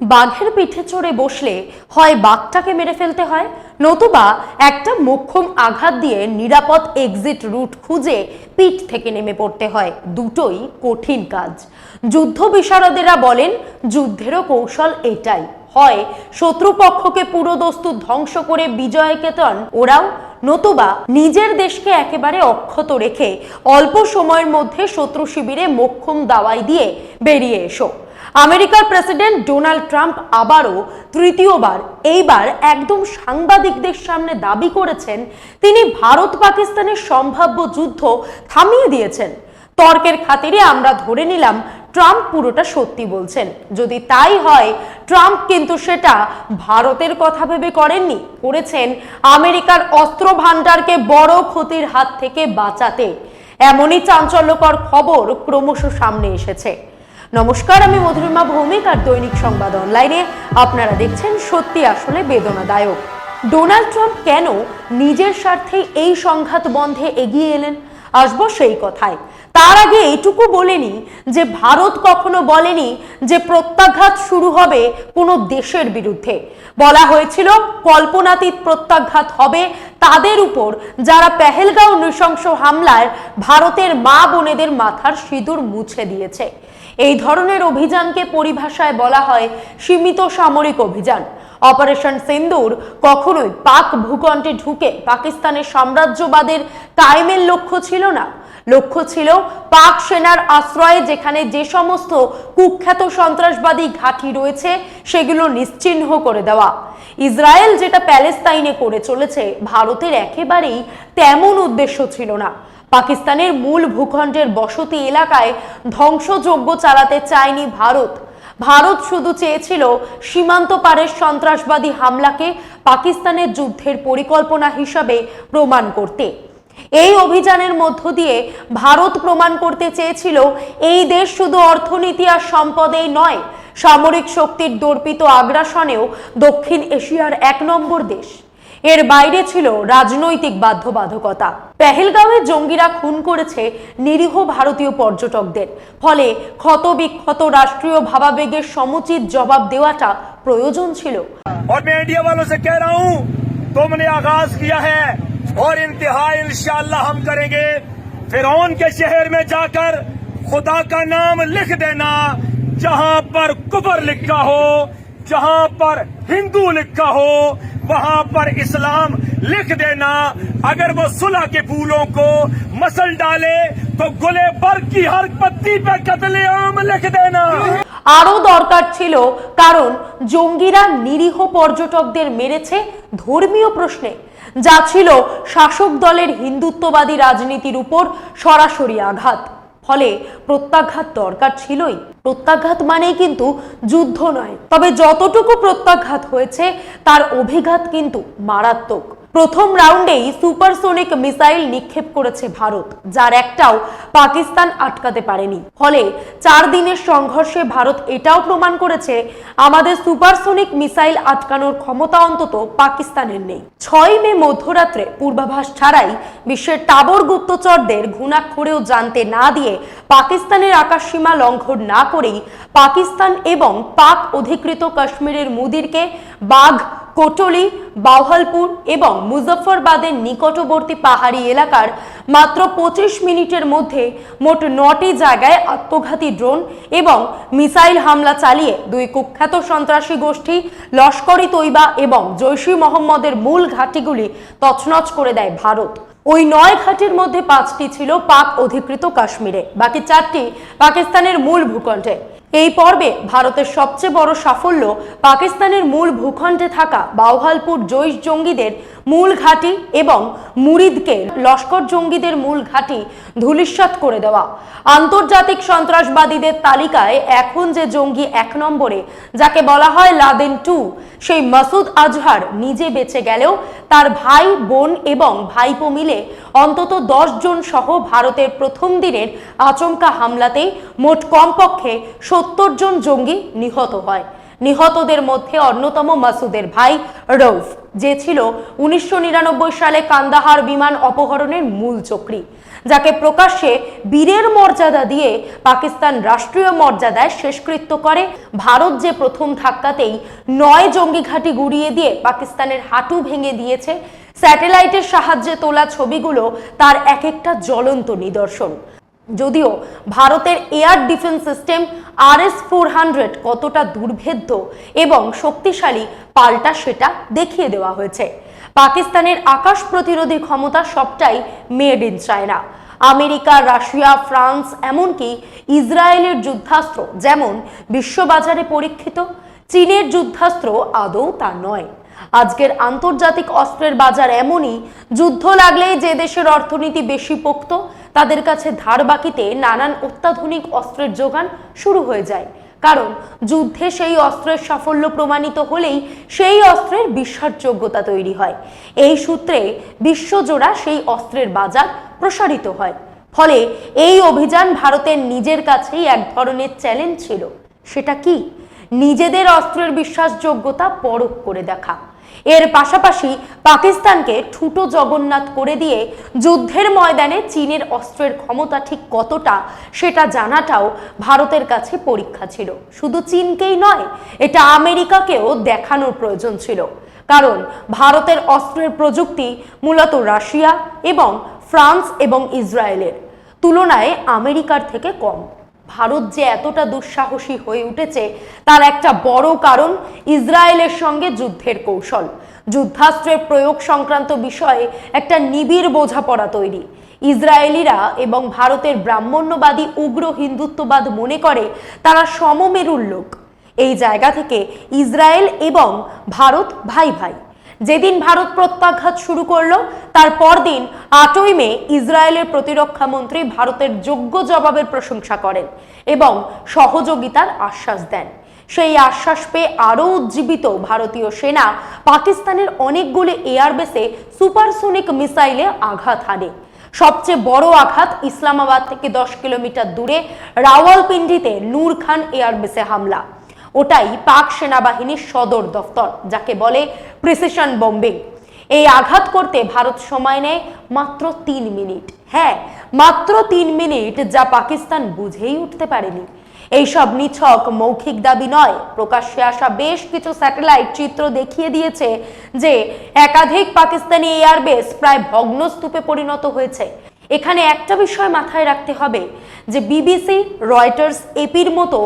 বাঘের পিঠে চড়ে বসলে হয় বাঘটাকে মেরে ফেলতে হয়? নতুবা একটা মোক্ষম আঘাত দিয়ে নিরাপদ এক্সিট রুট খুঁজে পিঠ থেকে নেমে পড়তে হয়। দুটোই কঠিন কাজ। যুদ্ধ বিশারদেরা বলেন, যুদ্ধেরও কৌশল এটাই। হয় শত্রুপক্ষকে পুরোদস্তু ধ্বংস করে বিজয় কেতন ওরাও নতুবা নিজের দেশকে একেবারে অক্ষত রেখে অল্প সময়ের মধ্যে শত্রু শিবিরে মোক্ষম দাওয়াই দিয়ে বেরিয়ে এসো। আমেরিকার প্রেসিডেন্ট ডোনাল্ড ট্রাম্প আবারও তৃতীয়বার, এইবার একদম সাংবাদিকদের সামনে দাবি করেছেন, তিনি ভারত পাকিস্তানের সম্ভাব্য যুদ্ধ থামিয়ে দিয়েছেন। তর্কের খাতিরে আমরা ধরে নিলাম, ট্রাম্প পুরোটা সত্যি বলছেন। যদি তাই হয়, ট্রাম্প কিন্তু সেটা ভারতের কথা ভেবে করেননি, করেছেন আমেরিকার অস্ত্র ভাণ্ডারকে বড় ক্ষতির হাত থেকে বাঁচাতে। এমনই চাঞ্চল্যকর খবর ক্রমশ সামনে এসেছে। নমস্কার, আমি মধুরিমা ভৌমিক আর দৈনিক সংবাদ অনলাইনে। আপনারা দেখছেন সত্যি আসলে বেদনাদায়ক। ডোনাল্ড ট্রাম্প কেন নিজের স্বার্থে এই সংঘাত বন্ধে এগিয়ে এলেন? আসব সেই কথায়। তার আগে এইটুকু বলেনি যে ভারত কখনো বলেনি যে প্রত্যাঘাত শুরু হবে কোনো দেশের বিরুদ্ধে। বলা হয়েছিল কল্পনাতীত প্রত্যাঘাত হবে তাদের উপর যারা পেহেলগাঁও নৃশংস হামলায় ভারতের মা বোনেদের মাথার সিঁদুর মুছে দিয়েছে। এই ধরনের অভিযানকে পরিভাষায় বলা হয় সীমিত সামরিক অভিযান। অপারেশন সিন্দুর কখনোই পাক ভূখণ্ডে ঢুকে পাকিস্তানের সাম্রাজ্যবাদের কায়েমের লক্ষ্য ছিল না। লক্ষ্য ছিল পাক সেনার আশ্রয়ে যেখানে যে সমস্ত কুখ্যাত সন্ত্রাসবাদী ঘাঁটি রয়েছে, সেগুলো নিশ্চিহ্ন করে দেওয়া। ইসরায়েল যেটা প্যালেস্তাইনে করে চলেছে, ভারতের একেবারেই তেমন উদ্দেশ্য ছিল না। পাকিস্তানের মূল ভূখণ্ডের বসতি এলাকায় ধ্বংসযজ্ঞ চালাতে চায়নি ভারত। ভারত শুধু চেয়েছিল সীমান্ত পারের সন্ত্রাসবাদী হামলাকে পাকিস্তানের যুদ্ধের পরিকল্পনা হিসাবে প্রমাণ করতে। এই অভিযানের মধ্য দিয়ে ভারত প্রমাণ করতে চেয়েছিল, এই দেশ শুধু অর্থনীতি আর সম্পদেই নয়, সামরিক শক্তির দর্পিত আগ্রাসনেও দক্ষিণ এশিয়ার এক নম্বর দেশ। এর বাইরে ছিল রাজনৈতিক বাধ্যবাধকতা। পেহেলগাঁওয়ে জঙ্গিরা খুন করেছে নিরীহ ভারতীয় পর্যটকদের ফলে ক্ষতবিক্ষত রাষ্ট্রীয় ভাবাবেগের সমুচিত জবাব দেওয়াটা প্রয়োজন ছিল और मैं इंडिया वालों से कह रहा हूं तुमने आगाज किया है और इंतहा इंशाल्लाह हम करेंगे फिरौन के शहर में जाकर खुदा का नाम लिख देना जहां पर कुबर लिखा हो जहां पर हिंदू लिखा हो वहां पर इस्लाम लिख देना अगर वो सुलह के फूलों को मसल डाले तो गुले बर की हर पत्ती पे कतलेआम लिख देना আরও দরকার ছিল কারণ জঙ্গিরা নিরীহ পর্যটকদের মেরেছে ধর্মীয় প্রশ্নে যা ছিল শাসক দলের হিন্দুত্ববাদী রাজনীতির উপর সরাসরি আঘাত ফলে প্রত্যাঘাত দরকার ছিলই প্রত্যাঘাত মানেই কিন্তু যুদ্ধ নয় তবে যতটুকু প্রত্যাঘাত হয়েছে তার অভিঘাত কিন্তু মারাত্মক প্রথম রাউন্ডেই সুপারসোনিক মিসাইল নিক্ষেপ করেছে ভারত, যার একটাও পাকিস্তান আটকাতে পারেনি। ফলে চার দিনের সংঘর্ষে ভারত এটাও প্রমাণ করেছে, আমাদের সুপারসোনিক মিসাইল আটকানোর ক্ষমতা অন্তত পাকিস্তানের নেই। ছয় মে মধ্যরাত্রে পূর্বাভাস ছাড়াই বিশ্বের টাবর গুপ্তচরদের ঘুণাক্ষরেও জানতে না দিয়ে পাকিস্তানের আকাশসীমা লঙ্ঘন না করেই পাকিস্তান এবং পাক অধিকৃত কাশ্মীরের মুদিরকে বাঘ কোটলি, বাওহালপুর এবং মুজফ্ফরবাদের নিকটবর্তী পাহাড়ি এলাকার মাত্র পঁচিশ মিনিটের মধ্যে মোট নটি জায়গায় আত্মঘাতী ড্রোন এবং মিসাইল হামলা চালিয়ে দুই কুখ্যাত সন্ত্রাসী গোষ্ঠী লস্করি তৈবা এবং জৈশি মোহাম্মদের মূল ঘাঁটিগুলি তছনছ করে দেয় ভারত। ওই নয় ঘাটির মধ্যে পাঁচটি ছিল পাক অধিকৃত কাশ্মীরে। বাকি চারটি পাকিস্তানের মূল ভূখণ্ডে। এই পর্বে ভারতের সবচেয়ে বড় সাফল্য পাকিস্তানের মূল ভূখণ্ডে থাকা বাউহালপুর জৈশ জঙ্গিদের মূল ঘাঁটি এবং মুরিদকে লস্কর জঙ্গিদের মূল ঘাঁটি ধূলিসাৎ করে দেওয়া। আন্তর্জাতিক সন্ত্রাসবাদীদের তালিকায় এখন যে জঙ্গি এক নম্বরে, যাকে বলা হয় লাদেন টু সেই মাসুদ আজহার নিজে বেঁচে গেলেও তার ভাই, বোন এবং ভাইপো মিলে অন্তত দশ জন সহ ভারতের প্রথম দিনের আচমকা হামলাতেই মোট কমপক্ষে সত্তর জন জঙ্গি নিহত হয়। নিহতদের মধ্যে অন্যতম মাসুদের ভাই রৌফ, যে ছিল উনিশশো নিরানব্বই সালে কান্দাহার বিমান অপহরণের মূল চক্রী। যাকে প্রকাশ্যে বীরের মর্যাদা দিয়ে পাকিস্তান রাষ্ট্রীয় মর্যাদায় শেষকৃত্য করে, ভারত যে প্রথম ধাক্কাতেই নয় জঙ্গি ঘাঁটি গুড়িয়ে দিয়ে পাকিস্তানের হাঁটু ভেঙে দিয়েছে, স্যাটেলাইটের সাহায্যে তোলা ছবিগুলো তার এক একটা জ্বলন্ত নিদর্শন। যদিও ভারতের এয়ার ডিফেন্স সিস্টেম আর এস ফোর হান্ড্রেড কতটা দুর্ভেদ্য এবং শক্তিশালী পাল্টা সেটা দেখিয়ে দেওয়া হয়েছে। পাকিস্তানের আকাশ প্রতিরোধী ক্ষমতা সবটাই made in China. America, Russia, France, এমনকি ইসরায়েলের যুদ্ধাস্ত্র, যেমন বিশ্ববাজারে পরীক্ষিত, চীনের যুদ্ধাস্ত্র আদৌ তা নয়। আজকের আন্তর্জাতিক অস্ত্রের বাজার এমনই, যুদ্ধ লাগলেই যে দেশের অর্থনীতি বেশি পোক্ত, তাদের কাছে ধার বাকিতে নানান অত্যাধুনিক অস্ত্রের যোগান শুরু হয়ে যায়। কারণ যুদ্ধে সেই অস্ত্রের সাফল্য প্রমাণিত হলেই সেই অস্ত্রের বিশ্বাসযোগ্যতা তৈরি হয়। এই সূত্রে বিশ্বজোড়া সেই অস্ত্রের বাজার প্রসারিত হয়। ফলে এই অভিযান ভারতের নিজের কাছেই এক ধরনের চ্যালেঞ্জ ছিল। সেটা কি? নিজেদের অস্ত্রের বিশ্বাসযোগ্যতা পরখ করে দেখা। এর পাশাপাশি পাকিস্তানকে ঠুটো জগন্নাথ করে দিয়ে যুদ্ধের ময়দানে চীনের অস্ত্রের ক্ষমতা ঠিক কতটা সেটা জানাটাও ভারতের কাছে পরীক্ষা ছিল। শুধু চীনকেই নয়, এটা আমেরিকাকেও দেখানোর প্রয়োজন ছিল। কারণ ভারতের অস্ত্রের প্রযুক্তি মূলত রাশিয়া এবং ফ্রান্স এবং ইসরায়েলের। তুলনায় আমেরিকার থেকে কম। ভারত যে এতটা দুঃসাহসী হয়ে উঠেছে, তার একটা বড় কারণ ইসরায়েলের সঙ্গে যুদ্ধের কৌশল। যুদ্ধাস্ত্রের প্রয়োগ সংক্রান্ত বিষয়ে একটা নিবিড় বোঝাপড়া তৈরি। ইসরায়েলিরা এবং ভারতের ব্রাহ্মণ্যবাদী উগ্র হিন্দুত্ববাদ মনে করে, তারা সমমেরুর লোক। এই জায়গা থেকে ইসরায়েল এবং ভারত ভাই ভাই। যেদিন ভারত প্রত্যাঘাত শুরু করল, তার পরদিন আটই মে ইসরায়েলের প্রতিরক্ষা মন্ত্রী ভারতের যোগ্য জবাবের প্রশংসা করেন এবং সহযোগিতার আশ্বাস দেন। সেই আশ্বাস পেয়ে আরও উজ্জীবিত ভারতীয় সেনা পাকিস্তানের অনেকগুলি এয়ারবেসে সুপারসোনিক মিসাইলে আঘাত হানে। সবচেয়ে বড় আঘাত ইসলামাবাদ থেকে দশ কিলোমিটার দূরে রাওয়ালপিন্ডিতে নূর খান এয়ারবেসে হামলা। ওটাই পাক সেনাবাহিনীর সদর দফতর, যাকে বলে প্রিসিশন বম্বিং এই আঘাত করতে ভারত সময় নেয় মাত্র তিন মিনিট। হ্যাঁ মাত্র তিন মিনিট যা পাকিস্তান বুঝেই উঠতে পারেনি। এইসব নিছক মৌখিক দাবি নয়। প্রকাশ্যে আসা বেশ কিছু স্যাটেলাইট চিত্র দেখিয়ে দিয়েছে যে একাধিক পাকিস্তানি এয়ারবেস প্রায় ভগ্নস্তূপে পরিণত হয়েছে। এখানে একটা বিষয় মাথায় রাখতে হবে যে বিবিসি, রয়টার্স, এপির মতো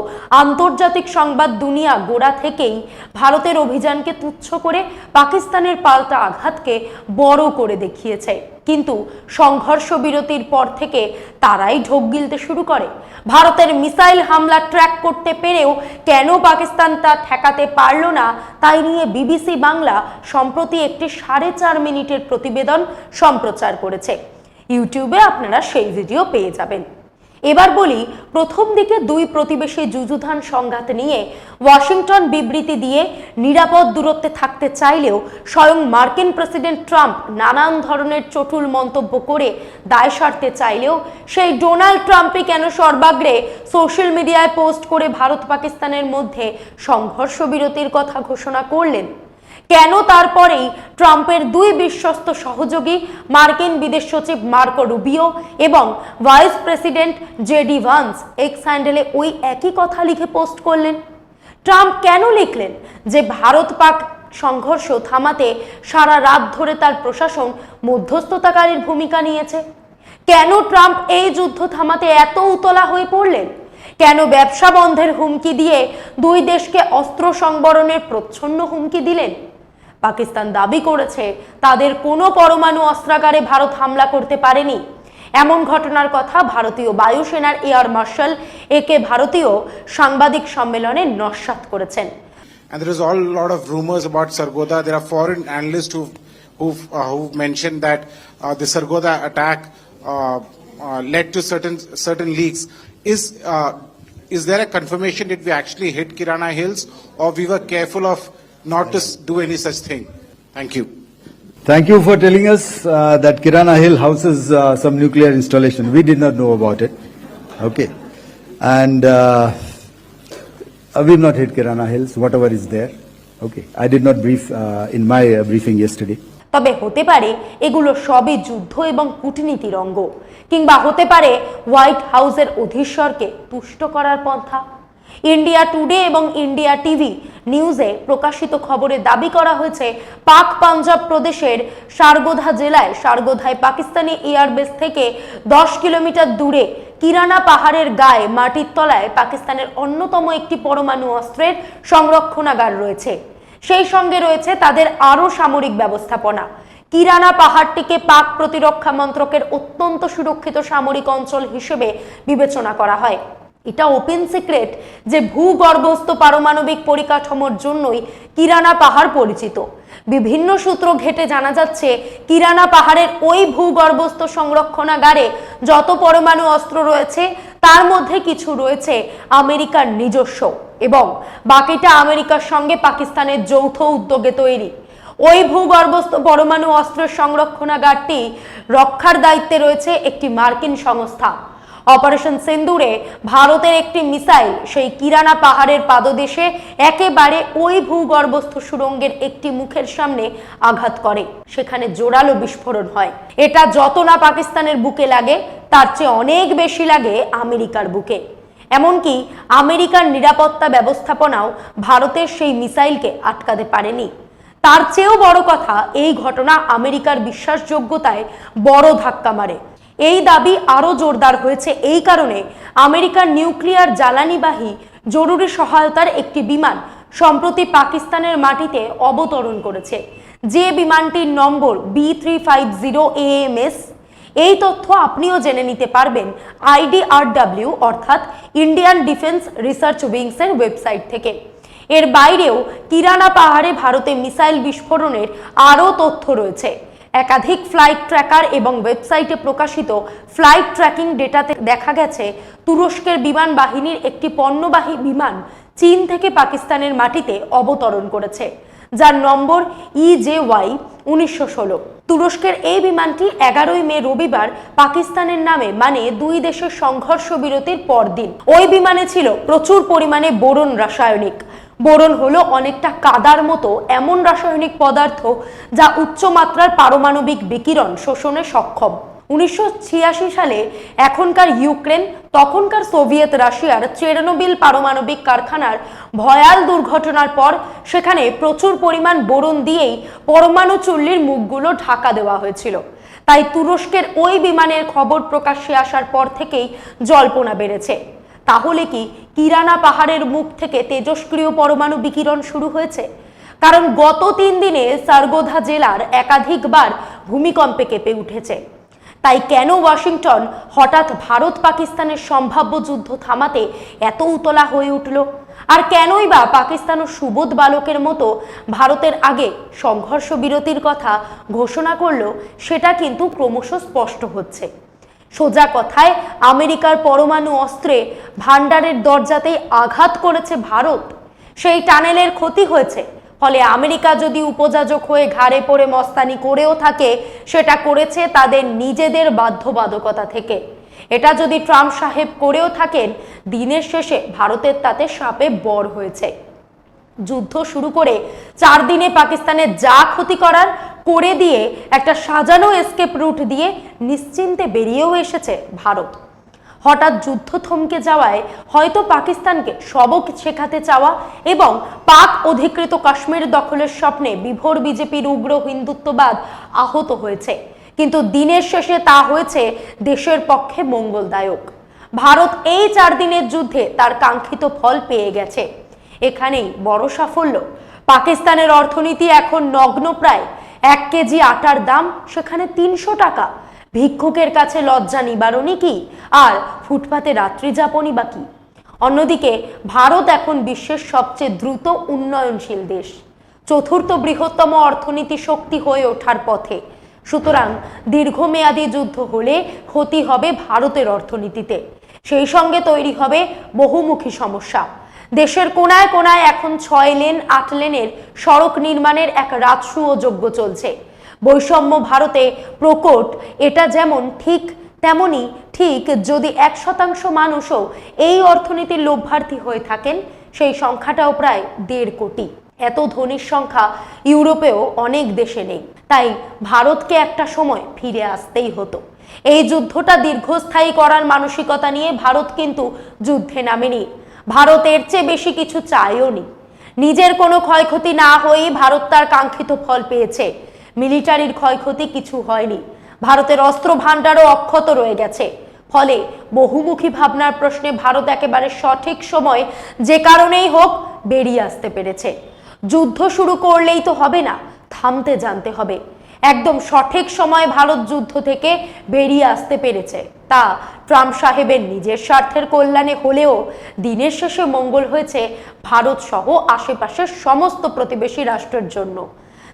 আন্তর্জাতিক সংবাদ দুনিয়া গোড়া থেকেই ভারতের অভিযানকে তুচ্ছ করে পাকিস্তানের পাল্টা আঘাতকে বড় করে দেখিয়েছে। কিন্তু সংঘর্ষ বিরতির পর থেকে তারাই ঢোক গিলতে শুরু করে। ভারতের মিসাইল হামলা ট্র্যাক করতে পেরেও কেন পাকিস্তান তা ঠেকাতে পারল না, তাই নিয়ে বিবিসি বাংলা সম্প্রতি একটি সাড়ে চার মিনিটের প্রতিবেদন সম্প্রচার করেছে। ইউটিউবে আপনারা সেই ভিডিও পেয়ে যাবেন। এবার বলি, প্রথম দিকে দুই প্রতিবেশী যুযুধান সংঘাত নিয়ে ওয়াশিংটন বিবৃতি দিয়ে নিরাপদ দূরত্বে থাকতে চাইলেও স্বয়ং মার্কিন প্রেসিডেন্ট ট্রাম্প নানান ধরনের চটুল মন্তব্য করে দায় সারতে চাইলেও সেই ডোনাল্ড ট্রাম্পই কেন সর্বাগ্রে সোশ্যাল মিডিয়ায় পোস্ট করে ভারত পাকিস্তানের মধ্যে সংঘর্ষ বিরতির কথা ঘোষণা করলেন? কেন তারপরেই ট্রাম্পের দুই বিশ্বস্ত সহযোগী, মার্কিন বিদেশ সচিব মার্কো রুবিও এবং vice president JD Vance X হ্যান্ডেলে ওই একই কথা লিখে পোস্ট করলেন। ট্রাম্প কেন লিখলেন যে ভারত পাক সংঘর্ষ থামাতে সারা রাত ধরে তার প্রশাসন মধ্যস্থতাকারীর ভূমিকা নিয়েছে? কেন ট্রাম্প এই যুদ্ধ থামাতে এত উতলা হয়ে পড়লেন? কেন ব্যবসা বন্ধের হুমকি দিয়ে দুই দেশকে অস্ত্র সংবরণের প্রচ্ছন্ন হুমকি দিলেন? পাকিস্তান দাবি করেছে তাদের কোনো পরমাণু অস্ত্রাগারে ভারত হামলা করতে পারেনি এমন ঘটনার কথা ভারতীয় বায়ুসেনার এয়ার মার্শাল একে ভারতীয় সাংবাদিক সম্মেলনে নস্যাৎ করেছেন And there is all lot of rumors about Sargodha. There are foreign analysts who've, who've, uh, who've mentioned that uh, the Sargodha attack uh, uh, led to certain certain leaks. Is uh, is there a confirmation that we actually hit Kirana Hills, or we were careful of not to do any such thing? Thank you. Thank you for telling us uh, that Kirana Hill houses uh, some nuclear installation. We did not know about it. Okay. And uh, uh, we've not hit Kirana Hills, whatever is there. Okay. I did not brief uh, in my uh, briefing yesterday. তবে হতে পারে এগুলো সবই যুদ্ধ এবং কূটনীতির অঙ্গ কিংবা হতে পারে হোয়াইট হাউসের অধীশ্বরকে তুষ্ট করার পন্থা ইন্ডিয়া টুডে এবং ইন্ডিয়া টিভি নিউজে প্রকাশিত খবরে দাবি করা হয়েছে, পাক পাঞ্জাব প্রদেশের সারগোধা জেলায়, সারগোধায় পাকিস্তানি এয়ারবেস থেকে দশ কিলোমিটার দূরে কিরানা পাহাড়ের গায়ে মাটির তলায় পাকিস্তানের অন্যতম একটি পরমাণু অস্ত্রের সংরক্ষণাগার রয়েছে। সেই সঙ্গে রয়েছে তাদের আরও সামরিক ব্যবস্থাপনা। কিরানা পাহাড়টিকে পাক প্রতিরক্ষা মন্ত্রকের অত্যন্ত সুরক্ষিত সামরিক অঞ্চল হিসেবে বিবেচনা করা হয়। এটা ওপেন সিক্রেট যে ভূগর্ভস্থ পারমাণবিক পরিকাঠামোর জন্যই কিরানা পাহাড় পরিচিত। বিভিন্ন সূত্র ঘেটে জানা যাচ্ছে, কিরানা পাহাড়ের ওই ভূগর্ভস্থ সংরক্ষণাগারে যত পরমাণু অস্ত্র রয়েছে, তার মধ্যে কিছু রয়েছে আমেরিকার নিজস্ব এবং বাকিটা আমেরিকার সঙ্গে পাকিস্তানের যৌথ উদ্যোগে তৈরি। ওই ভূগর্ভস্থ পরমাণু অস্ত্রের সংরক্ষণাগারটি রক্ষার দায়িত্বে রয়েছে একটি মার্কিন সংস্থা। অপারেশন সেন্দুরে ভারতের একটি মিসাইল সেই কিরানা পাহাড়ের পাদদেশে একেবারে ওই ভূগর্ভস্থ সুড়ঙ্গের একটি মুখের সামনে আঘাত করে। সেখানে জোরালো বিস্ফোরণ হয়। এটা যত না পাকিস্তানের বুকে লাগে, তার চেয়ে অনেক বেশি লাগে আমেরিকার বুকে। এমনকি আমেরিকার নিরাপত্তা ব্যবস্থাপনাও ভারতের সেই মিসাইলকে আটকাতে পারেনি। তার চেয়েও বড় কথা, এই ঘটনা আমেরিকার বিশ্বাসযোগ্যতায় বড় ধাক্কা মারে। এই দাবি আরও জোরদার হয়েছে। এই কারণে আমেরিকার নিউক্লিয়ার জ্বালানিবাহী জরুরি সহায়তার একটি বিমান সম্প্রতি পাকিস্তানের মাটিতে অবতরণ করেছে। যে বিমানটির নম্বর B three five zero AMS এই তথ্য আপনিও জেনে নিতে পারবেন আইডিআরডব্লিউ অর্থাৎ ইন্ডিয়ান ডিফেন্স রিসার্চ উইংসের ওয়েবসাইট থেকে। এর বাইরেও কিরানা পাহাড়ে ভারতে মিসাইল বিস্ফোরণের আরও তথ্য রয়েছে। একাধিক ফ্লাইট ট্র্যাকার এবং ওয়েবসাইটে প্রকাশিত ফ্লাইট ট্র্যাকিং ডেটাতে দেখা গেছে, তুরস্কের বিমান বাহিনীর একটি পণ্যবাহী বিমান চীন থেকে পাকিস্তানের মাটিতে অবতরণ করেছে, যার নম্বর ই জে ওয়াই উনিশশো ষোলো। তুরস্কের এই বিমানটি এগারোই মে রবিবার পাকিস্তানের নামে মানে দুই দেশের সংঘর্ষ বিরতির পরদিন। ওই বিমানে ছিল প্রচুর পরিমাণে বোরন রাসায়নিক। বোরন হলো অনেকটা কাদার মতো এমন রাসায়নিক পদার্থ যা উচ্চমাত্রার পারমাণবিক বিকিরণ শোষণে সক্ষম। উনিশশো ছিয়াশি সালে এখনকার ইউক্রেন, তখনকার সোভিয়েত রাশিয়ার চেরনোবিল পারমাণবিক কারখানার ভয়াল দুর্ঘটনার পর সেখানে প্রচুর পরিমাণ বোরন দিয়েই পরমাণু চুল্লির মুখগুলো ঢাকা দেওয়া হয়েছিল। তাই তুরস্কের ওই বিমানের খবর প্রকাশ্যে আসার পর থেকেই জল্পনা বেড়েছে। তাহলে কি কিরানা পাহাড়ের মুখ থেকে তেজস্ক্রিয় পরমাণু বিকিরণ শুরু হয়েছে? কারণ গত তিন দিনে সারগোধা জেলার একাধিকবার ভূমিকম্পে কেঁপে উঠেছে। তাই কেন ওয়াশিংটন হঠাৎ ভারত পাকিস্তানের সম্ভাব্য যুদ্ধ থামাতে এত উতলা হয়ে উঠল? আর কেনই বা পাকিস্তান ও সুবোধ বালকের মতো ভারতের আগে সংঘর্ষ বিরতির কথা ঘোষণা করল সেটা কিন্তু ক্রমশ স্পষ্ট হচ্ছে। সোজা কথায় আমেরিকার পরমাণু অস্ত্রে ভান্ডারের দরজাতেই আঘাত করেছে ভারত। সেই টানেলের ক্ষতি হয়েছে। ফলে আমেরিকা যদি উপযাজক হয়ে ঘাড়ে পড়ে মস্তানি করেও থাকে, সেটা করেছে তাদের নিজেদের বাধ্যবাধকতা থেকে। এটা যদি ট্রাম্প সাহেব করেও থাকেন, দিনের শেষে ভারতের তাতে সাপে বর হয়েছে। যুদ্ধ শুরু করে চার দিনে পাকিস্তানের যা ক্ষতি করার করে দিয়ে একটা সাজানো এসকেপ রুট দিয়ে নিশ্চিন্তে বেরিয়েও এসেছে ভারত। হঠাৎ যুদ্ধ থমকে যাওয়ায় হয়তো পাকিস্তানকে সবক শেখাতে চাওয়া এবং পাক অধিকৃত কাশ্মীর দখলের স্বপ্নে বিভোর বিজেপির উগ্র হিন্দুত্ববাদ আহত হয়েছে। কিন্তু দিনের শেষে তা হয়েছে দেশের পক্ষে মঙ্গলদায়ক। ভারত এই চার দিনের যুদ্ধে তার কাঙ্ক্ষিত ফল পেয়ে গেছে। এখানেই বড় সাফল্য। পাকিস্তানের অর্থনীতি এখন নগ্ন প্রায় এক কেজি আটার দাম সেখানে তিনশো টাকা। ভিক্ষুকের কাছে লজ্জা নিবারণই কি? আর ফুটপাতে রাত্রি যাপনই বা কি? অন্যদিকে, ভারত এখন বিশ্বের সবচেয়ে দ্রুত উন্নয়নশীল দেশ। চতুর্থ বৃহত্তম অর্থনীতি শক্তি হয়ে ওঠার পথে। সুতরাং দীর্ঘমেয়াদী যুদ্ধ হলে ক্ষতি হবে ভারতের অর্থনীতিতে। সেই সঙ্গে তৈরি হবে বহুমুখী সমস্যা। দেশের কোনায় কোনায় এখন ছয় লেন, আট লেনের সড়ক নির্মাণের এক রাজসূয় যজ্ঞ চলছে। বৈষম্য ভারতে প্রকট, এটা যেমন ঠিক, তেমনি ঠিক যদি এক শতাংশ মানুষও এই অর্থনীতির লোভ্যার্থী হয়ে থাকেন, সেই সংখ্যাটাও প্রায় দেড় কোটি। এত ধনির সংখ্যা ইউরোপেও অনেক দেশে নেই। তাই ভারতকে একটা সময় ফিরে আসতেই হতো। এই যুদ্ধটা দীর্ঘস্থায়ী করার মানসিকতা নিয়ে ভারত কিন্তু যুদ্ধে নামেনি। ভারতের চেয়ে বেশি কিছু চায়ও নি। নিজের কোনো ক্ষয়ক্ষতি না হয়েই ভারত তার কাঙ্ক্ষিত ফল পেয়েছে। মিলিটারির ক্ষয়ক্ষতি কিছু হয়নি। ভারতের অস্ত্র ভাণ্ডারও অক্ষত রয়ে গেছে। ফলে বহুমুখী ভাবনার প্রশ্নে ভারত একেবারে সঠিক সময় যে কারণেই হোক বেরিয়ে আসতে পেরেছে। যুদ্ধ শুরু করলেই তো হবে না, থামতে জানতে হবে। একদম সঠিক সময় ভারত যুদ্ধ থেকে বেরিয়ে আসতে পেরেছে। তা ট্রাম্প সাহেবের নিজের স্বার্থের কল্যাণে হলেও দিনের শেষে মঙ্গল হয়েছে ভারত সহ আশেপাশের সমস্ত প্রতিবেশী রাষ্ট্রের জন্য।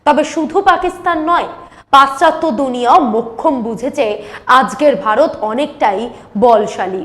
তবে শুধু পাকিস্তান নয়, পাশ্চাত্য দুনিয়াও মোক্ষম বুঝেছে আজকের ভারত অনেকটাই বলশালী।